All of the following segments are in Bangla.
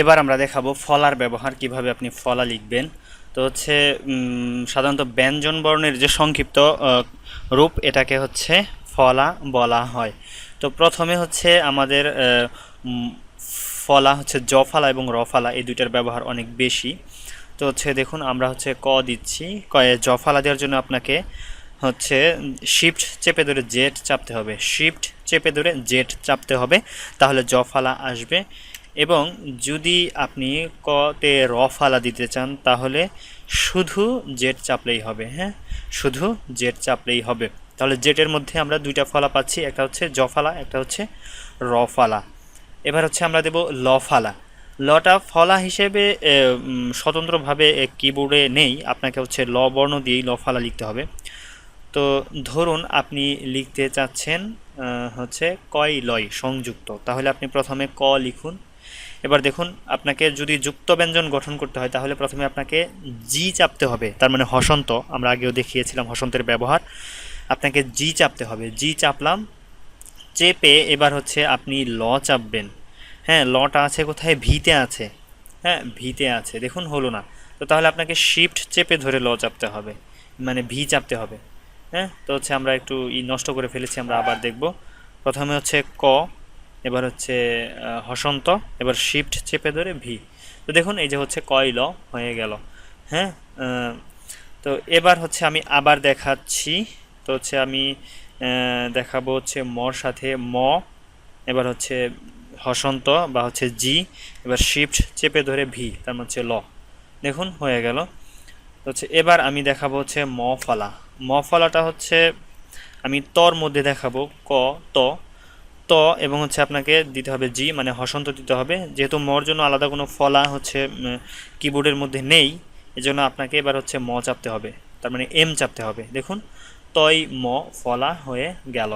এবার আমরা দেখাবো ফলার ব্যবহার, কীভাবে আপনি ফলা লিখবেন। তো হচ্ছে সাধারণত ব্যঞ্জন বর্ণের যে সংক্ষিপ্ত রূপ, এটাকে হচ্ছে ফলা বলা হয়। তো প্রথমে হচ্ছে আমাদের ফলা হচ্ছে জফালা এবং রফালা এই দুইটার ব্যবহার অনেক বেশি। তো হচ্ছে দেখুন, আমরা হচ্ছে ক দিচ্ছি, কয়ে জফালা দেওয়ার জন্য আপনাকে হচ্ছে, শিফট চেপে ধরে জেট চাপতে হবে। শিফট চেপে ধরে জেট চাপতে হবে, তাহলে জফালা আসবে। এবং যদি আপনি কতে রফালা দিতে চান, তাহলে শুধু জেট চাপলেই হবে হ্যাঁ? শুধু জেট চাপলেই হবে। তাহলে জেটের মধ্যে আমরা দুইটা ফলা পাচ্ছি, একটা হচ্ছে জফালা, একটা হচ্ছে রফালা। এবার হচ্ছে আমরা দেব লফালা। লটা ফলা হিসেবে স্বতন্ত্রভাবে কিবোর্ডে নেই, আপনাকে হচ্ছে ল বর্ণ দিয়েই লফালা লিখতে হবে। তো ধরুন আপনি লিখতে চাচ্ছেন হচ্ছে কয় লয় সংযুক্ত। তাহলে আপনি প্রথমে ক লিখুন। এবার দেখুন, আপনাকে যদি যুক্ত ব্যঞ্জন গঠন করতে হয়, তাহলে প্রথমে আপনাকে জি চাপতে হবে। তার মানে হসন্ত, আমরা আগেও দেখিয়েছিলাম হসন্তের ব্যবহার। আপনাকে জি চাপতে হবে। জি চাপলাম, চেপে এবার হচ্ছে আপনি ল চাপবেন। হ্যাঁ লটা আছে কোথায়? ভিতে আছে। হ্যাঁ ভিতে আছে। দেখুন, হলো না। তো তাহলে আপনাকে শিফট চেপে ধরে ল চাপতে হবে। মানে ভি চাপতে হবে। হ্যাঁ তো হচ্ছে আমরা একটু ই নষ্ট করে ফেলেছি, আমরা আবার দেখব। প্রথমে হচ্ছে ক এবার হচ্ছে হসন্ত, এবার শিফট চেপে ধরে ভি তো দেখুন, এই যে হচ্ছে কয় ল হয়ে গেল হ্যাঁ? তো এবার হচ্ছে আমি আবার দেখাচ্ছি, তো হচ্ছে আমি দেখাবো হচ্ছে মর সাথে ম, এবার হচ্ছে হসন্ত বা হচ্ছে জি এবার শিফট চেপে ধরে ভি তার মানে হচ্ছে ল। দেখুন, হয়ে গেল। তো হচ্ছে এবার আমি দেখাবো হচ্ছে ম ফলা। ম ফলাটা হচ্ছে, আমি তর মধ্যে দেখাবো, ক, ত ত এবং হচ্ছে আপনাকে দিতে হবে জি মানে হসন্ত দিতে হবে। যেহেতু মর জন্য আলাদা কোনো ফলা হচ্ছে কিবোর্ডের মধ্যে নেই, এজন্য আপনাকে এবার হচ্ছে ম চাপতে হবে। তার মানে এম চাপতে হবে। দেখুন তয় ম, ফলা হয়ে গেল।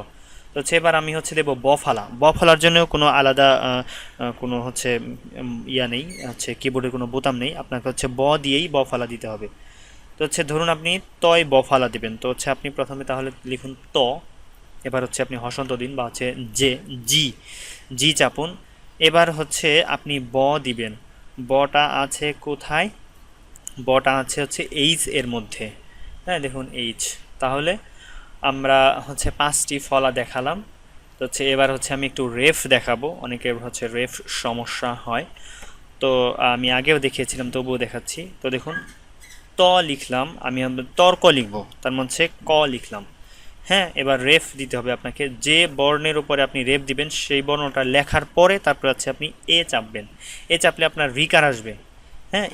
তো হচ্ছে এবার আমি হচ্ছে দেবো ব ফালা। ব ফালার জন্য কোনো আলাদা কোনো হচ্ছে ইয়া নেই, হচ্ছে কিবোর্ডের কোনো বোতাম নেই। আপনাকে হচ্ছে ব দিয়েই ব ফালা দিতে হবে। তো হচ্ছে ধরুন আপনি তয় ব ফালা দিবেন। তো হচ্ছে আপনি প্রথমে তাহলে লিখুন ত। এবার হচ্ছে আপনি হসন্ত দিন বা হচ্ছে জে জি জি চাপুন। এবার হচ্ছে আপনি ব দিবেন। বটা আছে কোথায়? বটা আছে হচ্ছে এইচ এর মধ্যে। হ্যাঁ দেখুন এইচ। তাহলে আমরা হচ্ছে পাঁচটি ফলা দেখালাম। তো হচ্ছে এবার হচ্ছে আমি একটু রেফ দেখাবো। অনেকের হচ্ছে রেফ সমস্যা হয়। তো আমি আগেও দেখিয়েছিলাম, তবুও দেখাচ্ছি। তো দেখুন, ত লিখলাম, আমি তর্ক লিখব। তার মধ্যে ক লিখলাম। হ্যাঁ এবার রেফ দিতে হবে আপনাকে। যে বর্ণের উপরে আপনি রেফ দিবেন, সেই বর্ণটা লেখার পরে তারপর হচ্ছে আপনি এ চাপবেন। এ চাপলে আপনার রিকার আসবে। হ্যাঁ